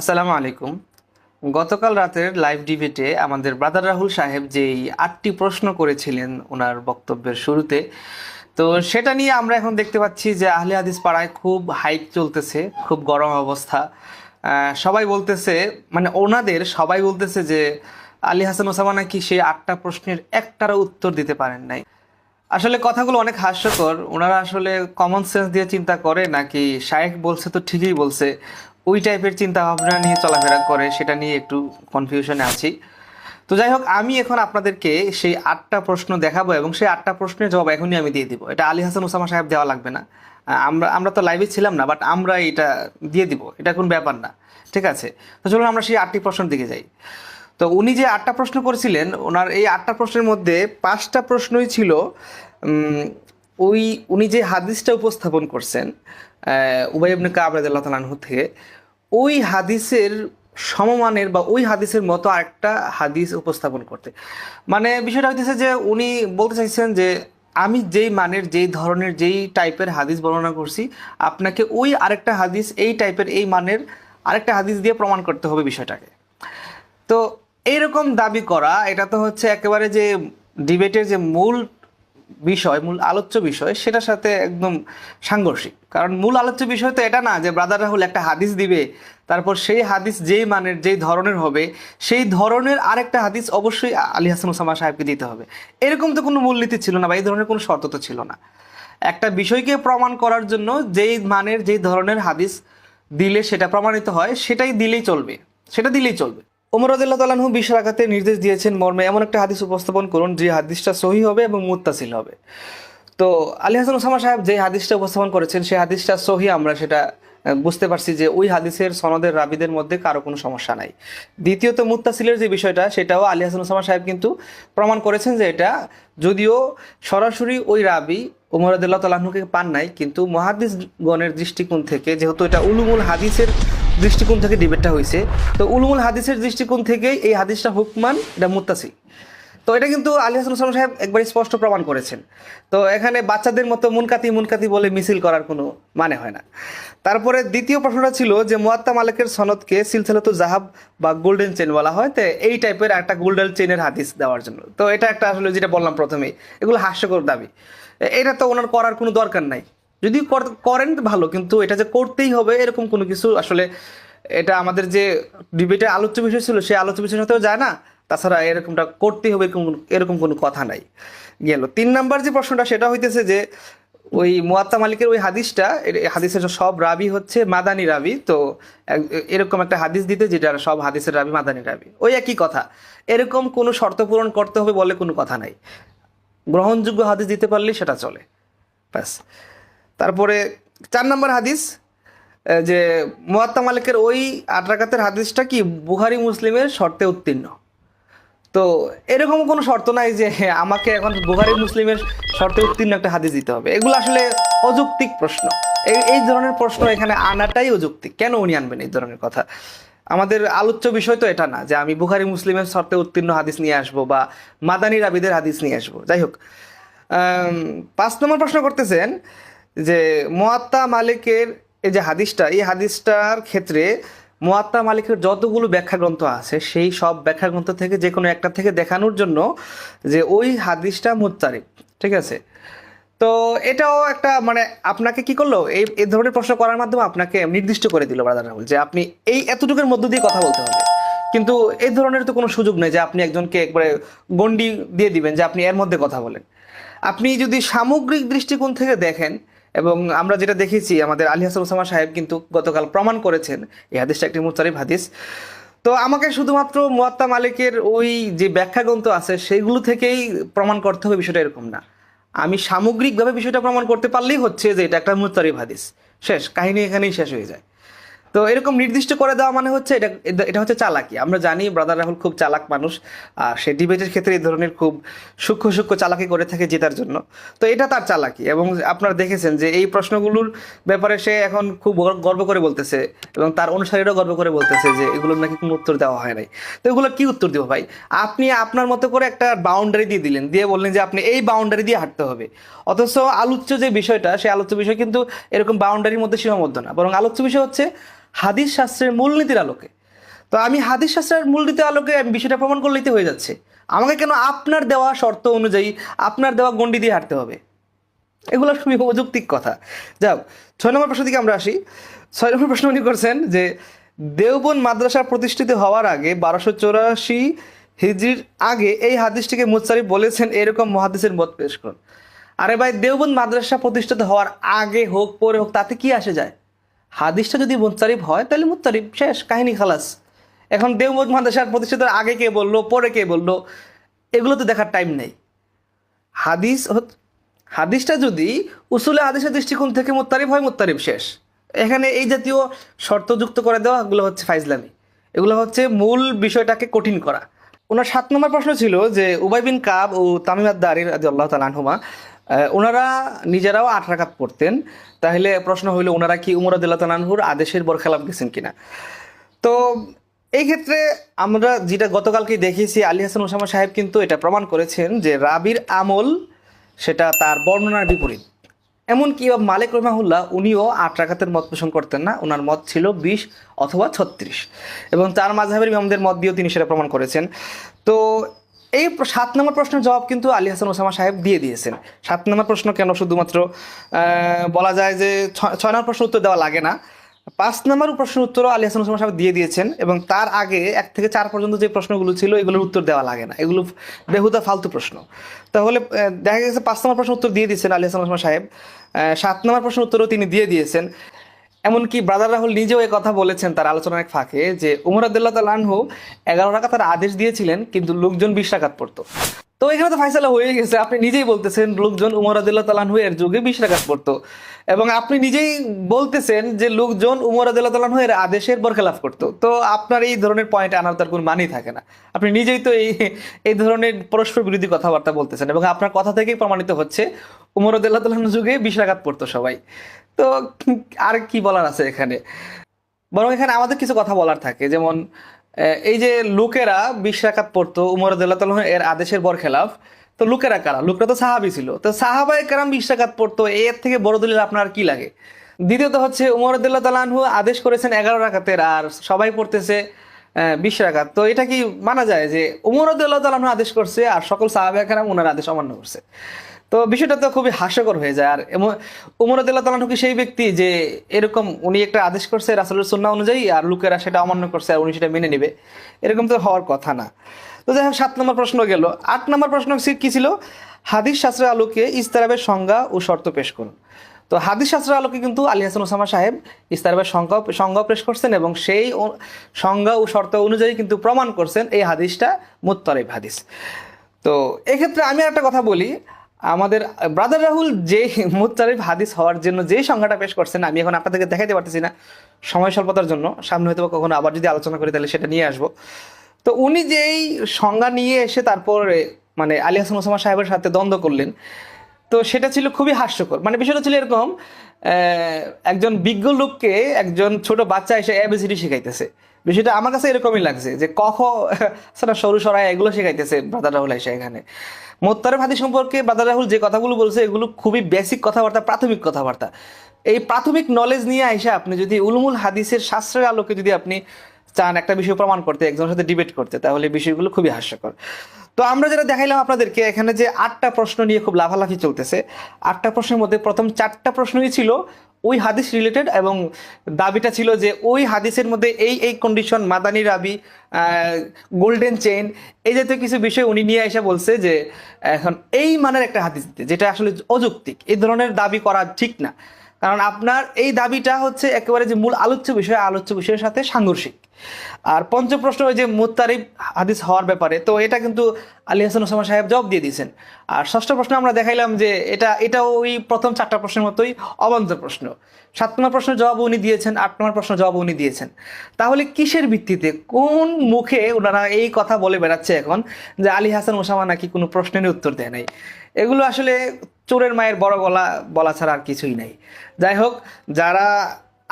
আসসালামু আলাইকুম। গতকাল রাতের লাইভ ডিবেটে আমাদের ব্রাদার রাহুল সাহেব যেই আটটি প্রশ্ন করেছিলেন ওনার বক্তব্যের শুরুতে, তো সেটা নিয়ে আমরা এখন দেখতে পাচ্ছি যে আহলে হাদিস পাড়ায় খুব হাইক চলতেছে, খুব গরম অবস্থা। সবাই বলতেছে মানে ওনাদের সবাই বলতেছে যে আলী হাসান ওসামা নাকি সেই আটটা প্রশ্নের একটারও উত্তর দিতে পারেন নাই। আসলে কথাগুলো অনেক হাস্যকর। ওনারা আসলে কমন সেন্স দিয়ে চিন্তা করে, নাকি শায়েখ বলছে তো ঠিকই বলছে। ওই টাইপের চিন্তা ভাবনা নিয়ে চলাফেরা করে, সেটা নিয়ে একটু কনফিউশনে আছি। তো যাই হোক, আমি এখন আপনাদেরকে সেই আটটা প্রশ্ন দেখাবো এবং সেই আটটা প্রশ্নের জবাব এখনই আমি দিয়ে দিব। এটা আলী হাসান ওসামা সাহেব দেওয়া লাগবে না। আমরা আমরা তো লাইভে ছিলাম না বাট আমরা এটা দিয়ে দিব। এটা কোনো ব্যাপার না, ঠিক আছে? তো চলুন আমরা সেই আটটি প্রশ্নের দিকে যাই। তো উনি যে আটটা প্রশ্ন করেছিলেন, ওনার এই আটটা প্রশ্নের মধ্যে পাঁচটা প্রশ্নই ছিল ওই, উনি যে হাদিসটা উপস্থাপন করছেন উবাই ইবনে কাব রাদিয়াল্লাহু তাআলা থেকে ওই হাদিসের সমমানের বা ওই হাদিসের মতো আরেকটা হাদিস উপস্থাপন করতে। মানে বিষয়টা হইতেছে যে উনি বলতে চাইছেন যে আমি যেই মানের, যেই ধরনের, যেই টাইপের হাদিস বর্ণনা করছি, আপনাকে ওই আরেকটা হাদিস, এই টাইপের এই মানের আরেকটা হাদিস দিয়ে প্রমাণ করতে হবে বিষয়টাকে। তো এইরকম দাবি করা, এটা তো হচ্ছে একেবারে যে ডিবেটের যে মূল বিষয়, মূল আলোচ্য বিষয়, সেটার সাথে একদম সাংঘর্ষিক। কারণ মূল আলোচ্য বিষয় তো এটা না যে ব্রাদার রাহুল একটা হাদিস দিবে, তারপর সেই হাদিস যেই মানের, যেই ধরনের হবে, সেই ধরনের আরেকটা হাদিস অবশ্যই আলী হাসান ওসামা সাহেবকে দিতে হবে। এরকম তো কোনো মূলনীতি ছিল না বা এই ধরনের কোনো শর্ত তো ছিল না। একটা বিষয়কে প্রমাণ করার জন্য যেই মানের, যেই ধরনের হাদিস দিলে সেটা প্রমাণিত হয়, সেটাই দিলেই চলবে। সেটা দিলেই চলবে। ওমর আদাল্লাহ তালাহু রাখাতে নির্দেশ দিয়েছেন মর্মে। এমন একটা হাদিস উপস্থাপন করুন, যে হাদিসটা সহি হবে এবং মুত্তাসিল হবে। তো আলী হাসান ওসামা সাহেব যে হাদিসটা উপস্থাপন করেছেন সেই হাদিসটা সহি, আমরা সেটা বুঝতে পারছি যে ওই হাদিসের সনদের রাবিদের মধ্যে কারও কোনো সমস্যা নাই। দ্বিতীয়ত মুত্তাসিলের যে বিষয়টা, সেটাও আলী হাসান ওসামা সাহেব কিন্তু প্রমাণ করেছেন যে এটা, যদিও সরাসরি ওই রাবি উমর আদুল্লাহ তালাহুকে পান নাই, কিন্তু মহাদিস গণের দৃষ্টিকোণ থেকে, যেহেতু এটা উলুমুল হাদিসের দৃষ্টিকোণ থেকে ডিবেটটা হয়েছে তো উলুমুল হাদিসের দৃষ্টিকোণ থেকেই এই হাদিসটা হুকমান, এটা মুত্তাসি। তো এটা কিন্তু আলী হাসান ওসমান সাহেব একবার স্পষ্ট প্রমাণ করেছেন। তো এখানে বাচ্চাদের মতো মুনকাতি মুনকাতি বলে মিছিল করার কোনো মানে হয় না। তারপরে দ্বিতীয় প্রশ্নটা ছিল যে, মোয়াত্তা মালিকের সনদকে সিলসিলাতু জাহাব বা গোল্ডেন চেন বলা হয়, তো এই টাইপের একটা গোল্ডেন চেনের হাদিস দেওয়ার জন্য। তো এটা একটা আসলে যেটা বললাম প্রথমেই, এগুলো হাস্যকর দাবি। এটা তো ওনার করার কোনো দরকার নাই। যদি কর- করেন ভালো, কিন্তু এটা যে করতেই হবে, এরকম কোনো কিছু আসলে এটা আমাদের যে ডিবেটে আলোচ্য বিষয় ছিল, সেই আলোচ্য বিষয়ের সাথেও যায় না। তাছাড়া এরকমটা করতেই হবে, এরকম এরকম কোনো কথা নাই। গেল। তিন নাম্বার যে প্রশ্নটা, সেটা হইতেছে যে ওই মুয়াত্তা মালিকের ওই হাদিসটা হাদিসের সব রাবি হচ্ছে মাদানি রাবি, তো এরকম একটা হাদিস দিতে যেটা সব হাদিসের রাবি মাদানি রাবি। ওই একই কথা। এরকম কোনো শর্ত পূরণ করতে হবে বলে কোনো কথা নাই। গ্রহণযোগ্য হাদিস দিতে পারলেই সেটা চলে। ব্যাস। তারপরে চার নম্বর হাদিস যে মোয়াত্তা মালিকের ওই আট রাকাতের হাদিসটা কি বুহারি মুসলিমের শর্তে উত্তীর্ণ। তো এরকম কোনো শর্ত নাই যে হ্যাঁ, আমাকে এখন বুহারি মুসলিমের শর্তে উত্তীর্ণ একটা হাদিস দিতে হবে। এগুলো আসলে অযৌক্তিক প্রশ্ন। এই এই ধরনের প্রশ্ন এখানে আনাটাই অযৌক্তিক। কেন উনি আনবেন এই ধরনের কথা? আমাদের আলোচ্য বিষয় তো এটা না যে আমি বুখারি মুসলিমের শর্তে উত্তীর্ণ হাদিস নিয়ে আসব বা মাদানী রাবিদের হাদিস নিয়ে আসব। যাই হোক পাঁচ নম্বর প্রশ্ন করতেছেন যে মোয়াত্তা মালিকের এই যে হাদিসটা, এই হাদিসটার ক্ষেত্রে মোয়াত্তা মালিকের যতগুলো ব্যাখ্যা গ্রন্থ আছে, সেই সব ব্যাখ্যা গ্রন্থ থেকে যে কোনো একটা থেকে দেখানোর জন্য যে ওই হাদিসটা মুত্তারিব, ঠিক আছে? তো এটাও একটা মানে আপনাকে কি করল? এই এই ধরনের প্রশ্ন করার মাধ্যমে আপনাকে নির্দিষ্ট করে দিল ব্রাদার রাহুল যে আপনি এই এতটুকুর মধ্য দিয়ে কথা বলতে হবে। কিন্তু এই ধরনের তো কোনো সুযোগ নেই যে আপনি একজনকে একবারে গন্ডি দিয়ে দিবেন, যে আপনি এর মধ্যে কথা বলেন। আপনি যদি সামগ্রিক দৃষ্টিকোণ থেকে দেখেন এবং আমরা যেটা দেখেছি, আমাদের আলী হাসান ওসামা সাহেব কিন্তু গতকাল প্রমাণ করেছেন, এই হাদিসটা একটি মুস্তারিফ হাদিস। তো আমাকে শুধুমাত্র মুয়াত্তা মালিকের ওই যে ব্যাখ্যা গ্রন্থ আছে, সেগুলো থেকেই প্রমাণ করতে হবে বিষয়টা এরকম না। আমি সামগ্রিকভাবে বিষয়টা প্রমাণ করতে পারলেই হচ্ছে যে এটা একটা মুস্তারিফ হাদিস। শেষ, কাহিনী এখানেই শেষ হয়ে যায়। তো এরকম নির্দিষ্ট করে দেওয়া মানে হচ্ছে এটা, এটা- হচ্ছে চালাকি। আমরা জানি ব্রাদার রাহুল খুব চালাক মানুষ, আর সে ডিবেটের ক্ষেত্রে এই ধরনের খুব সূক্ষ্ম সূক্ষ্ম চালাকি করে থাকে জেতার জন্য। তো এটা তার চালাকি এবং আপনারা দেখেছেন যে এই প্রশ্নগুলোর ব্যাপারে সে এখন খুব গর্ব করে বলতেছে এবং তার অনুসারীরাও গর্ব করে বলতেছে যে এগুলোর নাকি কোনো উত্তর দেওয়া হয় নাই। তো এগুলো কি উত্তর দিব ভাই? আপনি আপনার মতো করে একটা বাউন্ডারি দিয়ে দিলেন, দিয়ে বললেন যে আপনি এই বাউন্ডারি দিয়ে হাঁটতে হবে। অথচ আলোচ্য যে বিষয়টা সেই আলোচ্য বিষয় কিন্তু এরকম বাউন্ডারির মধ্যে সীমাবদ্ধ না। বরং আলোচ্য বিষয় হচ্ছে হাদিস শাস্ত্রের মূলনীতির আলোকে। তো আমি হাদিস শাস্ত্রের মূলনীতির আলোকে আমি বিষয়টা প্রমাণ করলেই হয়ে যাচ্ছে। আমাকে কেন আপনার দেওয়া শর্ত অনুযায়ী আপনার দেওয়া গণ্ডি দিয়ে হাঁটতে হবে? এগুলো খুবই অযৌক্তিক কথা। যাও, ছয় নম্বর প্রশ্ন দিকে আমরা আসি। ছয় নম্বর প্রশ্ন উনি করছেন যে দেওবন মাদ্রাসা প্রতিষ্ঠিত হওয়ার আগে বারোশো চৌরাশি হিজড়ির আগে এই হাদিসটিকে মুচারিফ বলেছেন, এরকম মহাদিসের মত পেশ করুন। আরে ভাই দেওবন মাদ্রাসা প্রতিষ্ঠিত হওয়ার আগে হোক, পরে হোক, তাতে কি আসে যায়? হাদিসটা যদি মুচারিফ হয়, তাহলে মুচারিফ শেষ, কাহিনী খালাস। এখন দেওবন মাদ্রাসার প্রতিষ্ঠিত আগে কে বলল, পরে কে বলল, এগুলো তো দেখার টাইম নেই। হাদিস হাদিসটা যদি উসুলে হাদিসের দৃষ্টিকোণ থেকে মোত্তারিফ হয় মোত্তারিফ শেষ। এখানে এই জাতীয় শর্ত যুক্ত করে দেওয়া এগুলো হচ্ছে ফাইজলামি। এগুলো হচ্ছে মূল বিষয়টাকে কঠিন করা। ওনার সাত নম্বর প্রশ্ন ছিল যে, উবাই বিন কাব ও তামিমাদ দারির রাজি আল্লাহ তালানহুমা ওনারা নিজেরাও আট রাকাত পড়তেন। তাহলে প্রশ্ন হইল, ওনারা কি উমর আদুল্লাহ তালানহুর আদেশের বর খেলাফ গেছেন কিনা? তো এই ক্ষেত্রে আমরা যেটা গতকালকে দেখিয়েছি, আলী হাসান ওসামা সাহেব কিন্তু এটা প্রমাণ করেছেন যে রাবির আমল সেটা তার বর্ণনার বিপরীত। এমনকি মালিক রহমাহুল্লাহ, উনিও আট রাকাতের মত পোষণ করতেন না ওনার মত ছিল বিশ অথবা ছত্রিশ। এবং তার মাঝহাবের ইমামদের মত দিয়েও তিনি সেটা প্রমাণ করেছেন। তো এই সাত নম্বর প্রশ্নের জবাব কিন্তু আলী হাসান ওসামা সাহেব দিয়ে দিয়েছেন। সাত নম্বর প্রশ্ন কেন শুধুমাত্র বলা যায় যে ছয় নম্বর প্রশ্ন উত্তর দেওয়া লাগে না। পাঁচ নম্বর প্রশ্নের উত্তরও আলী হাসান ওসামা সাহেব দিয়ে দিয়েছেন এবং তার আগে এক থেকে চার পর্যন্ত যে প্রশ্নগুলো ছিল এগুলোর উত্তর দেওয়া লাগে না। এগুলো বেহুদা ফালতু প্রশ্ন। তাহলে দেখা গেছে পাঁচ নম্বর প্রশ্ন উত্তর দিয়ে দিয়েছেন আলী হাসান ওসামা সাহেব। সাত নম্বর প্রশ্ন উত্তরও তিনি দিয়ে দিয়েছেন। এমনকি ব্রাদার রাহুল নিজেও কথা বলেছেন তার আলোচনার ফাঁকে যে, উমর আবদুল্লাহ তালানহু এগারো টাকা তার আদেশ দিয়েছিলেন, কিন্তু লোকজন বিশ টাকাত পড়তো। তো এখানে তো ফাইসালা হয়ে গেছে। আপনি নিজেই বলতেছেন, লোকজন উমর আদুল্লাহ তালানহু এর যুগে বিশ টাকাত পড়তো। এবং আপনি নিজেই বলতেছেন যে, লোকজন উমর আদুল্লাহ তালানহু এর আদেশের বরখেলাফ করতো। তো আপনার এই ধরনের পয়েন্ট আনার তার কোনো মানেই থাকে না। আপনি নিজেই তো এই এই ধরনের পরস্পর বিরোধী কথাবার্তা বলতেছেন। এবং আপনার কথা থেকেই প্রমাণিত হচ্ছে, উমর আদুল্লাহ তালানহু যুগে বিশ টাকাত পড়তো সবাই। তো আর কি বলার আছে এখানে? বরং এখানে আমাদের কিছু কথা বলার থাকে। যেমন এই যে লোকেরা বিশ পড়তো, উমর আদুল্লাহ এর আদেশের বর খেলাফ তো লোকেরা কারা? লোকরা তো সাহাবি ছিল। তো সাহাবাই কারাম বিশ পড়তো, এর থেকে বড় দলিল আপনার কি লাগে? দ্বিতীয়ত হচ্ছে, উমর আদুল্লাহ তালাহু আদেশ করেছেন এগারো রাকাতের, আর সবাই পড়তেছে বিশ রাকাত। তো এটা কি মানা যায় যে উমর আদুল্লাহ তালাহু আদেশ করছে, আর সকল সাহাবাই কারাম ওনার আদেশ অমান্য করছে? তো বিষয়টা তো খুবই হাস্যকর হয়ে যায়। আর উমর আদুল্লাহ তালাহু কি সেই ব্যক্তি যে এরকম উনি একটা আদেশ করছে রাসুলের সুন্না অনুযায়ী, আর লোকেরা সেটা অমান্য করছে, আর উনি সেটা মেনে নেবে? এরকম তো হওয়ার কথা না। তো যাই হোক, সাত নম্বর প্রশ্ন গেল। আট নম্বর প্রশ্ন কি ছিল? হাদিস শাস্ত্রের আলোকে ইস্তারাবের সংজ্ঞা ও শর্ত পেশ করুন। তো হাদিস শাস্ত্রের আলোকে কিন্তু আলী হাসান ওসামা সাহেব ইস্তারাবের সংজ্ঞা সংজ্ঞা পেশ করছেন এবং সেই সংজ্ঞা ও শর্ত অনুযায়ী কিন্তু প্রমাণ করছেন এই হাদিসটা মুত্তরেব হাদিস। তো এক্ষেত্রে আমি একটা কথা বলি। আমাদের ব্রাদার রাহুল যে মুত্তারিফ হাদিস হওয়ার জন্য যে সংজ্ঞাটা পেশ করছেন, আমি এখন আপনাদেরকে দেখাইতে পারতেছি না সময় স্বল্পতার জন্য। সামনে হয়তো কখনো আবার যদি আলোচনা করি, তাহলে সেটা নিয়ে আসব। তো উনি যেই সংজ্ঞা নিয়ে এসে তারপরে মানে আলী হাসান ওসামা সাহেবের সাথে দ্বন্দ্ব করলেন, তো সেটা ছিল খুবই হাস্যকর। মানে বিষয়টা ছিল এরকম একজন বিজ্ঞ লোককে একজন ছোট বাচ্চা এসে এবিসিডি শেখাইতেছে। বিষয়টা আমার কাছে এরকমই লাগছে যে কখ সেটা সরু সরাই এগুলো শেখাইতেছে ব্রাদার রাহুল এসে এখানে। মোত্তারেফ হাদিস সম্পর্কে ব্রাদার রাহুল যে কথাগুলো বলছে, এগুলো খুবই বেসিক কথাবার্তা, প্রাথমিক কথাবার্তা। এই প্রাথমিক নলেজ নিয়ে আইসা আপনি যদি উলুমুল হাদিসের শাস্ত্রের আলোকে যদি আপনি চান একটা বিষয় প্রমাণ করতে, একজনের সাথে ডিবেট করতে, তাহলে বিষয়গুলো খুবই হাস্যকর। তো আমরা যেটা দেখাইলাম আপনাদেরকে, এখানে যে আটটা প্রশ্ন নিয়ে খুব লাফালাফি চলতেছে, আটটা প্রশ্নের মধ্যে প্রথম চারটা প্রশ্নই ছিল ওই হাদিস রিলেটেড এবং দাবিটা ছিল যে ওই হাদিসের মধ্যে এই এই কন্ডিশন মাদানি রাবি গোল্ডেন চেইন এই জাতীয় কিছু বিষয় উনি নিয়ে এসে বলছে যে এখন এই মানের একটা হাদিস যেটা আসলে অযৌক্তিক। এই ধরনের দাবি করা ঠিক না। কারণ আপনার এই দাবিটা হচ্ছে একেবারে যে মূল আলোচ্য বিষয়, আলোচ্য বিষয়ের সাথে সাংঘর্ষিক। আর পঞ্চম প্রশ্ন ওই যে মুত্তারিব হাদিস হওয়ার ব্যাপারে, তো এটা কিন্তু আলী হাসান ওসামা সাহেব জবাব দিয়ে দিয়েছেন। আর ষষ্ঠ প্রশ্ন আমরা দেখাইলাম যে এটা এটা ওই প্রথম চারটা প্রশ্নের মতোই অবান্তর প্রশ্ন। সাত নম্বর প্রশ্নের জবাব উনি দিয়েছেন, আট নম্বর প্রশ্ন জবাব উনি দিয়েছেন। তাহলে কিসের ভিত্তিতে, কোন মুখে ওনারা এই কথা বলে বেড়াচ্ছে এখন যে আলী হাসান ওসামা নাকি কোনো প্রশ্নেরই উত্তর দেয় নাই? এগুলো আসলে চোরের মায়ের বড় গলা বলা ছাড়া আর কিছুই নাই। যাই হোক, যারা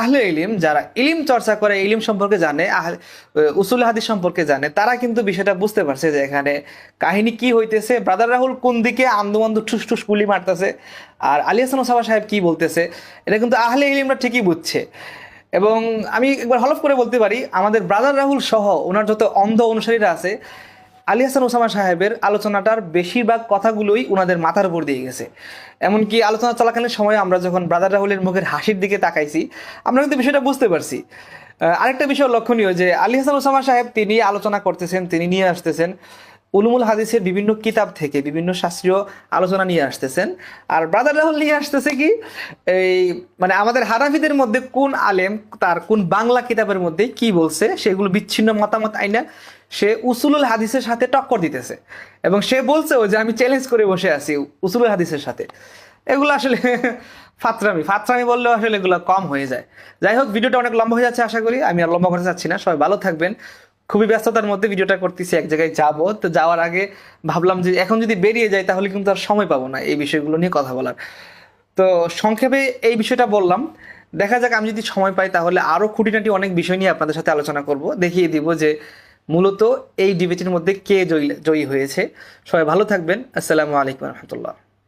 আহলে ইলিম, যারা ইলিম চর্চা করে, ইলিম সম্পর্কে জানে উসুল হাদিস সম্পর্কে জানে, তারা কিন্তু বিষয়টা বুঝতে পারছে যে এখানে কাহিনী কি হইতেছে। ব্রাদার রাহুল কোন দিকে আন্দোমন্দু ঠুস ঠুস গুলি মারতেছে আর আলী হাসান ওসামা সাহেব কি বলতেছে, এটা কিন্তু আহলে ইলিমরা ঠিকই বুঝছে। এবং আমি একবার হলফ করে বলতে পারি, আমাদের ব্রাদার রাহুল সহ ওনার যত অন্ধ অনুসারীরা আছে আলী হাসান ওসামা সাহেবের আলোচনাটার বেশিরভাগ কথাগুলোই ওনাদের মাথার উপর দিয়ে গেছে। এমনকি আলোচনা চলাকালীন সময় আমরা যখন ব্রাদার রাহুলের মুখের হাসির দিকে তাকাইছি, আমরা কিন্তু বিষয়টা বুঝতে পারছি। আরেকটা বিষয় লক্ষণীয় যে আলী হাসান ওসামা সাহেব তিনি আলোচনা করতেছেন, তিনি নিয়ে আসতেছেন। উলুমুল হাদিসের বিভিন্ন কিতাব থেকে বিভিন্ন শাস্ত্রীয় আলোচনা নিয়ে আসতেছেন। আর ব্রাদার রাহুল নিয়ে আসতেছে কি, এই মানে আমাদের হারাফিদের মধ্যে কোন আলেম তার কোন বাংলা কিতাবের মধ্যে কি বলছে সেগুলো বিচ্ছিন্ন মতামত আইনা সে উসুলুল হাদিসের সাথে টক্কর দিতেছে। এবং সে বলছে যে আমি চ্যালেঞ্জ করে বসে আছি উসুলুল হাদিসের সাথে। এগুলো আসলে ফাতরামি। ফাতরামি বললেও আসলে এগুলো কম হয়ে যায়। যাই হোক, ভিডিওটা অনেক লম্বা হয়ে যাচ্ছে আশা করি। আমি আর লম্বা করতে চাচ্ছি না। সবাই ভালো থাকবেন। খুবই ব্যস্ততার মধ্যে ভিডিওটা করতেছি, এক জায়গায় যাব। তো যাওয়ার আগে ভাবলাম যে এখন যদি বেরিয়ে যাই তাহলে কিন্তু আর সময় পাবো না এই বিষয়গুলো নিয়ে কথা বলার। তো সংক্ষেপে এই বিষয়টা বললাম, দেখা যাক আমি যদি সময় পাই তাহলে আরও খুঁটিনাটি অনেক বিষয় নিয়ে আপনাদের সাথে আলোচনা করব। দেখিয়ে দিব যে মূলত এই ডিবেটের মধ্যে কে জয়ী জয়ী হয়েছে। সবাই ভালো থাকবেন। আসসালামু আলাইকুম রহমতুল্লাহ।